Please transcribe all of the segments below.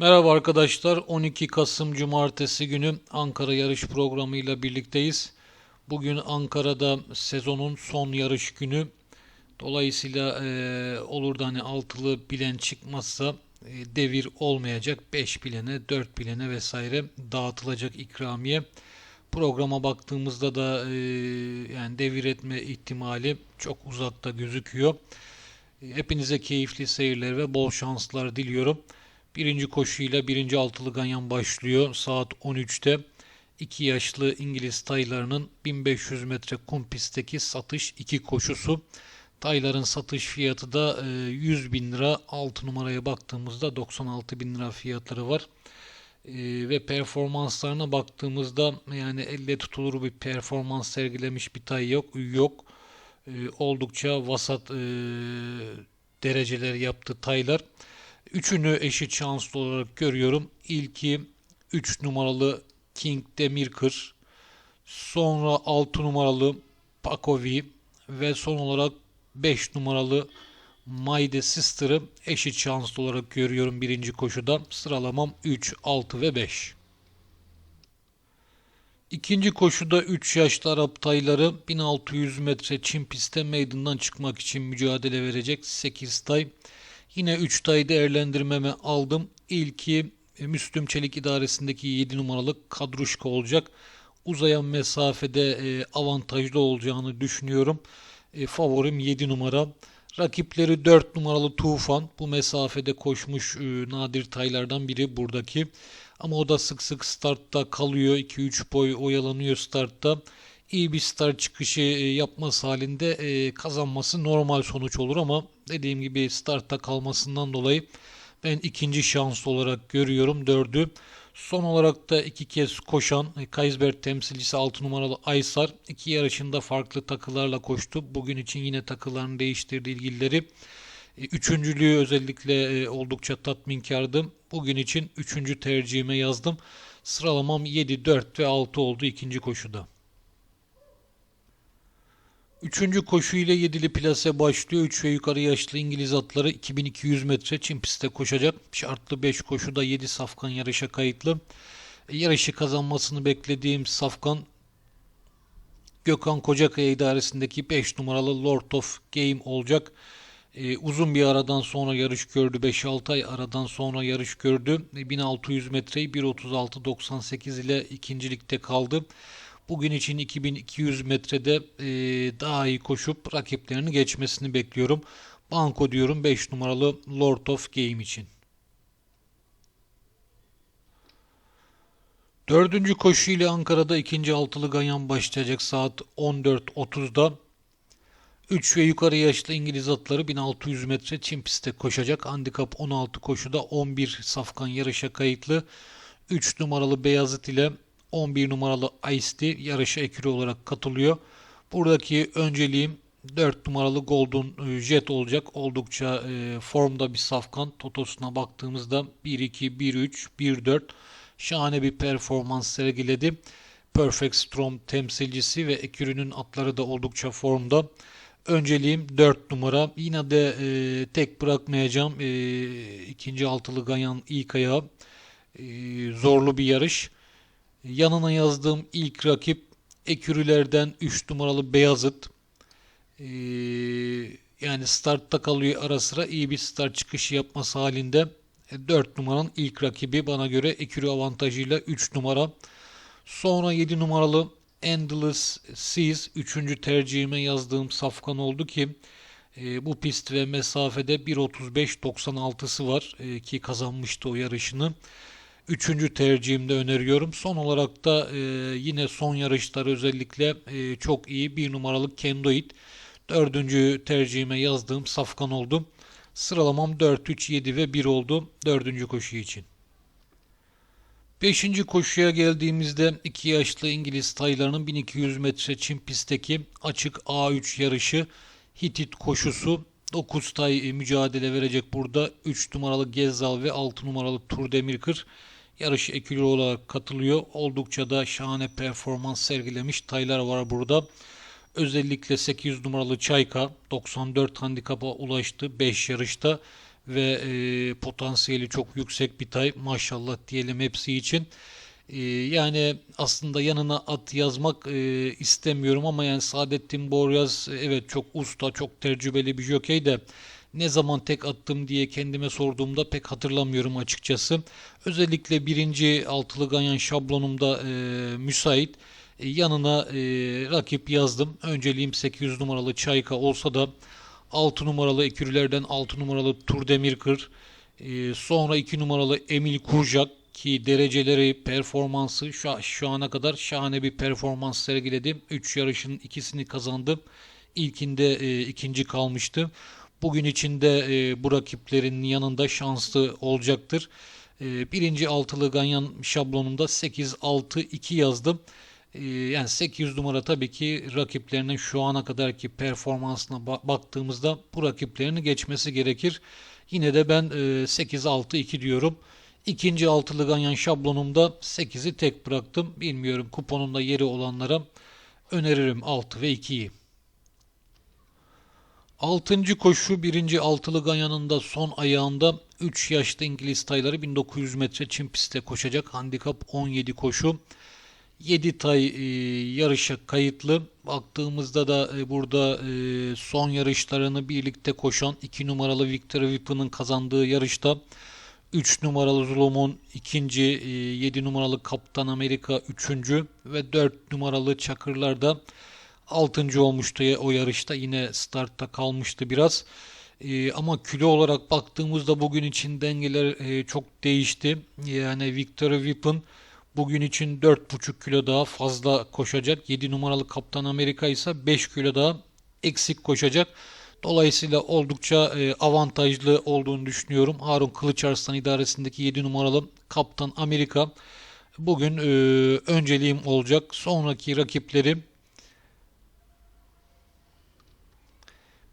Merhaba arkadaşlar. 12 Kasım Cumartesi günü Ankara yarış programıyla birlikteyiz. Bugün Ankara'da sezonun son yarış günü. Dolayısıyla e, olur da hani altılı bilen çıkmazsa e, devir olmayacak. 5 bilene, 4 bilene vesaire dağıtılacak ikramiye. Programa baktığımızda da e, yani devir etme ihtimali çok uzakta gözüküyor. Hepinize keyifli seyirler ve bol şanslar diliyorum. Birinci koşuyla birinci altılı ganyan başlıyor saat 13'te. 2 yaşlı İngiliz taylarının 1500 metre kum pistteki satış 2 koşusu. Tayların satış fiyatı da 100 bin lira. 6 numaraya baktığımızda 96 bin lira fiyatları var. E, ve performanslarına baktığımızda yani elle tutulur bir performans sergilemiş bir tay yok. Yok. E, oldukça vasat e, dereceler yaptı taylar. Üçünü eşit şanslı olarak görüyorum. İlki 3 numaralı King Demirkır. Sonra 6 numaralı Pakovi ve son olarak 5 numaralı Mayde Sister'ı eşit şanslı olarak görüyorum birinci koşuda. Sıralamam 3, 6 ve 5. İkinci koşuda 3 yaşlı Arap tayları 1600 metre çim pistte meydandan çıkmak için mücadele verecek 8 tay. Yine 3 tay değerlendirmeme aldım. İlki e, Müslüm Çelik idaresindeki 7 numaralı Kadruşka olacak. Uzayan mesafede e, avantajlı olacağını düşünüyorum. E, favorim 7 numara. Rakipleri 4 numaralı Tufan. Bu mesafede koşmuş nadir taylardan biri buradaki. Ama o da sık sık startta kalıyor. 2-3 boy oyalanıyor startta. İyi bir start çıkışı yapması halinde kazanması normal sonuç olur ama dediğim gibi startta kalmasından dolayı ben ikinci şans olarak görüyorum dördü. Son olarak da iki kez koşan e, Kaysberg temsilcisi 6 numaralı Aysar iki yarışında farklı takılarla koştu. Bugün için yine takılarını değiştirdi ilgilileri. Üçüncülüğü özellikle oldukça tatminkardı. Bugün için üçüncü tercihime yazdım. Sıralamam 7, 4 ve 6 oldu ikinci koşuda. Üçüncü koşu ile yedili plase başlıyor. 3 ve yukarı yaşlı İngiliz atları 2200 metre çim pistte koşacak. Şartlı 5 koşuda 7 safkan yarışa kayıtlı. Yarışı kazanmasını beklediğim safkan Gökhan Kocakaya idaresindeki 5 numaralı Lord of Game olacak. Ee, uzun bir aradan sonra yarış gördü. 5-6 ay aradan sonra yarış gördü. 1600 metreyi 1.36.98 ile ikincilikte kaldı. Bugün için 2200 metrede e, daha iyi koşup rakiplerini geçmesini bekliyorum. Banko diyorum 5 numaralı Lord of Game için. Dördüncü koşu ile Ankara'da ikinci altılı ganyan başlayacak saat 14.30'da. 3 ve yukarı yaşlı İngiliz atları 1600 metre çim pistte koşacak. Handikap 16 koşuda 11 safkan yarışa kayıtlı. 3 numaralı Beyazıt ile 11 numaralı Ice yarışa ekürü olarak katılıyor. Buradaki önceliğim 4 numaralı Golden Jet olacak. Oldukça e, formda bir safkan. Totosuna baktığımızda 1-2, 1-3, 1-4 şahane bir performans sergiledi. Perfect Storm temsilcisi ve ekürünün atları da oldukça formda. Önceliğim 4 numara. Yine de e, tek bırakmayacağım. E, ikinci altılı Ganyan ilk ayağı. E, zorlu bir yarış. Yanına yazdığım ilk rakip Ekürülerden 3 numaralı Beyazıt. Ee, yani startta kalıyor ara sıra iyi bir start çıkışı yapması halinde 4 e, numaranın ilk rakibi bana göre Ekürü avantajıyla 3 numara. Sonra 7 numaralı Endless Seas 3. tercihime yazdığım safkan oldu ki e, bu pist ve mesafede 1.35.96'sı var e, ki kazanmıştı o yarışını. Üçüncü tercihimde öneriyorum. Son olarak da e, yine son yarışları özellikle e, çok iyi bir numaralı Kendoid. Dördüncü tercihime yazdığım Safkan oldu. Sıralamam 4, 3, 7 ve 1 oldu dördüncü koşu için. Beşinci koşuya geldiğimizde 2 yaşlı İngiliz taylarının 1200 metre çim pistteki açık A3 yarışı Hitit koşusu 9 tay mücadele verecek burada. 3 numaralı Gezzal ve 6 numaralı Tur Demirkır yarış ekülü olarak katılıyor. Oldukça da şahane performans sergilemiş taylar var burada. Özellikle 800 numaralı Çayka 94 handikapa ulaştı 5 yarışta ve e, potansiyeli çok yüksek bir tay. Maşallah diyelim hepsi için. E, yani aslında yanına at yazmak e, istemiyorum ama yani Saadettin Boryaz e, evet çok usta, çok tecrübeli bir jokey de ne zaman tek attım diye kendime sorduğumda pek hatırlamıyorum açıkçası. Özellikle birinci altılı ganyan şablonumda e, müsait. E, yanına e, rakip yazdım. Önceliğim 800 numaralı Çayka olsa da 6 numaralı ekürülerden 6 numaralı Tur Demirkır, e, sonra 2 numaralı Emil Kurjak ki dereceleri, performansı şu, şu ana kadar şahane bir performans sergiledi. 3 yarışın ikisini kazandı. İlkinde e, ikinci kalmıştı. Bugün içinde e, bu rakiplerin yanında şanslı olacaktır. E, birinci altılı ganyan şablonunda 8-6-2 yazdım. E, yani 800 numara tabii ki rakiplerinin şu ana kadarki performansına ba- baktığımızda bu rakiplerini geçmesi gerekir. Yine de ben e, 8-6-2 diyorum. İkinci altılı ganyan şablonumda 8'i tek bıraktım. Bilmiyorum kuponunda yeri olanlara öneririm 6 ve 2'yi. Altıncı koşu birinci altılı ganyanında son ayağında 3 yaşlı İngiliz tayları 1900 metre çim pistte koşacak. Handikap 17 koşu. 7 tay e, yarışa kayıtlı. Baktığımızda da e, burada e, son yarışlarını birlikte koşan 2 numaralı Victor Whippen'ın kazandığı yarışta 3 numaralı Zulum'un ikinci, 7 numaralı Kaptan Amerika üçüncü ve 4 numaralı Çakırlar da 6. olmuştu o yarışta. Yine startta kalmıştı biraz. E, ama kilo olarak baktığımızda bugün için dengeler e, çok değişti. Yani Victor Vippen bugün için 4,5 kilo daha fazla koşacak. 7 numaralı Kaptan Amerika ise 5 kilo daha eksik koşacak. Dolayısıyla oldukça e, avantajlı olduğunu düşünüyorum. Harun Kılıçarslan idaresindeki 7 numaralı Kaptan Amerika bugün e, önceliğim olacak. Sonraki rakiplerim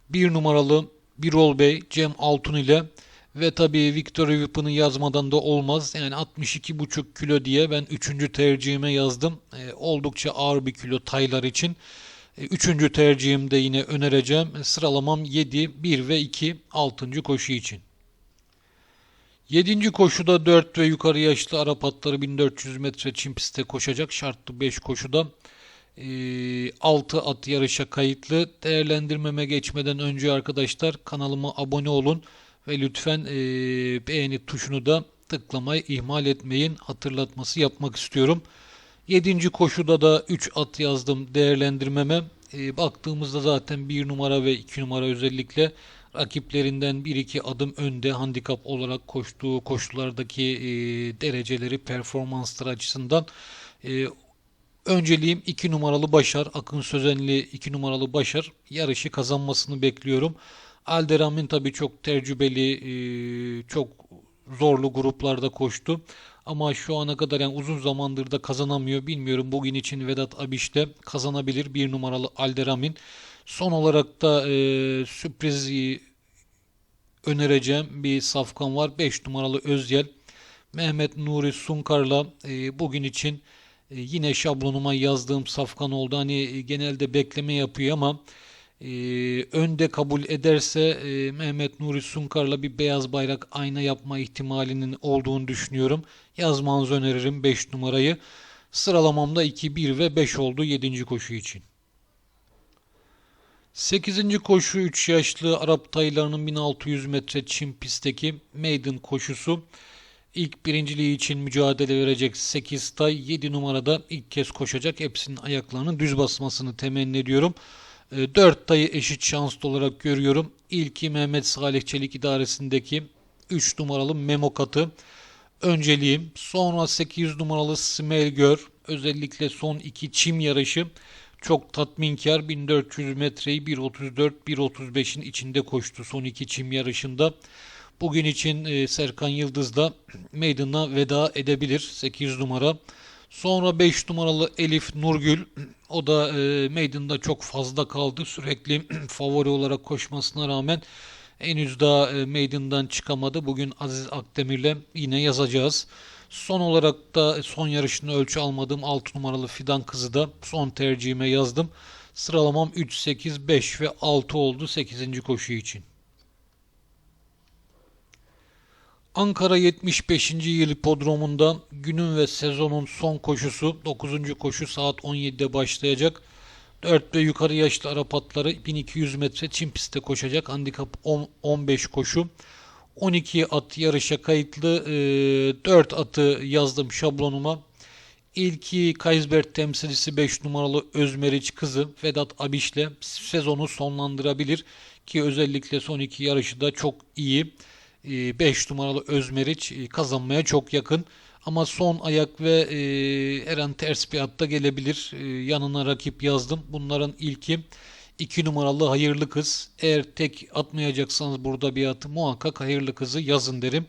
1 numaralı Birol Bey, Cem Altun ile ve tabii Victor Vipin'i yazmadan da olmaz. Yani 62,5 kilo diye ben 3. tercihime yazdım. E, oldukça ağır bir kilo taylar için. E, üçüncü tercihimde yine önereceğim. E, sıralamam 7, 1 ve 2 6. koşu için. 7. koşuda 4 ve yukarı yaşlı Arap atları 1400 metre çim pistte koşacak. Şartlı 5 koşuda 6 at yarışa kayıtlı. Değerlendirmeme geçmeden önce arkadaşlar kanalıma abone olun ve lütfen e, beğeni tuşunu da tıklamayı ihmal etmeyin. Hatırlatması yapmak istiyorum. 7. koşuda da 3 at yazdım değerlendirmeme. E, baktığımızda zaten 1 numara ve 2 numara özellikle rakiplerinden 1-2 adım önde handikap olarak koştuğu koşulardaki e, dereceleri performansları açısından e, önceliğim 2 numaralı Başar Akın Sözenli 2 numaralı Başar yarışı kazanmasını bekliyorum. Alderamin tabi çok tecrübeli e, çok zorlu gruplarda koştu. Ama şu ana kadar yani uzun zamandır da kazanamıyor. Bilmiyorum bugün için Vedat Abiş de kazanabilir. Bir numaralı Alderamin. Son olarak da e, sürpriz önereceğim bir safkan var. 5 numaralı Özyel. Mehmet Nuri Sunkar'la e, bugün için e, yine şablonuma yazdığım safkan oldu. Hani e, genelde bekleme yapıyor ama e, önde kabul ederse e, Mehmet Nuri Sunkar'la bir beyaz bayrak ayna yapma ihtimalinin olduğunu düşünüyorum. Yazmanızı öneririm 5 numarayı. Sıralamamda 2, 1 ve 5 oldu 7. koşu için. 8. koşu 3 yaşlı Arap taylarının 1600 metre çim pistteki maiden koşusu. İlk birinciliği için mücadele verecek 8 tay 7 numarada ilk kez koşacak. Hepsinin ayaklarının düz basmasını temenni ediyorum. 4 ee, tayı eşit şanslı olarak görüyorum. İlki Mehmet Salih Çelik idaresindeki 3 numaralı Memo Katı önceliğim. Sonra 800 numaralı Smell Gör. Özellikle son iki çim yarışı çok tatminkar. 1400 metreyi 1.34-1.35'in içinde koştu son iki çim yarışında. Bugün için e, Serkan Yıldız da meydanına veda edebilir 800 numara. Sonra 5 numaralı Elif Nurgül o da e, meydanda çok fazla kaldı. Sürekli favori olarak koşmasına rağmen henüz daha e, meydandan çıkamadı. Bugün Aziz Akdemir'le yine yazacağız. Son olarak da son yarışını ölçü almadığım 6 numaralı Fidan kızı da son tercihime yazdım. Sıralamam 3, 8, 5 ve 6 oldu 8. koşu için. Ankara 75. yıl hipodromunda günün ve sezonun son koşusu 9. koşu saat 17'de başlayacak. 4 ve yukarı yaşlı Arap atları 1200 metre çim pistte koşacak. Handikap 10 15 koşu. 12 at yarışa kayıtlı. 4 atı yazdım şablonuma. İlki Kaysberg temsilcisi 5 numaralı Özmeriç kızı Vedat Abiş'le sezonu sonlandırabilir ki özellikle son iki yarışı da çok iyi. 5 numaralı Özmeriç e, kazanmaya çok yakın. Ama son ayak ve e, her an ters bir atta gelebilir. E, yanına rakip yazdım. Bunların ilki 2 numaralı hayırlı kız. Eğer tek atmayacaksanız burada bir atı muhakkak hayırlı kızı yazın derim.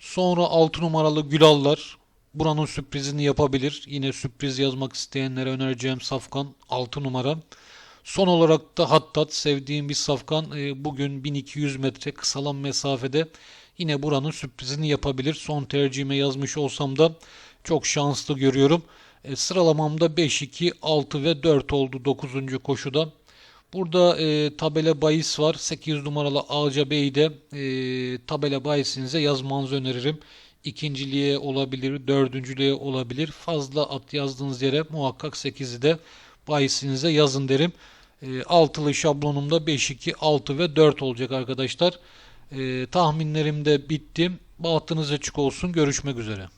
Sonra 6 numaralı Gülallar. Buranın sürprizini yapabilir. Yine sürpriz yazmak isteyenlere önereceğim safkan 6 numara. Son olarak da Hattat sevdiğim bir safkan e, bugün 1200 metre kısalan mesafede yine buranın sürprizini yapabilir. Son tercihime yazmış olsam da çok şanslı görüyorum. E, sıralamamda 5, 2, 6 ve 4 oldu 9. koşuda. Burada e, tabela bahis var. 8 numaralı Ağca Bey'de e, tabela bahisinize yazmanızı öneririm. İkinciliğe olabilir, dördüncülüğe olabilir. Fazla at yazdığınız yere muhakkak 8'i de bahisinize yazın derim. E, altılı şablonumda 5, 2, 6 ve 4 olacak arkadaşlar. E, tahminlerim de bitti. Bahtınız açık olsun. Görüşmek üzere.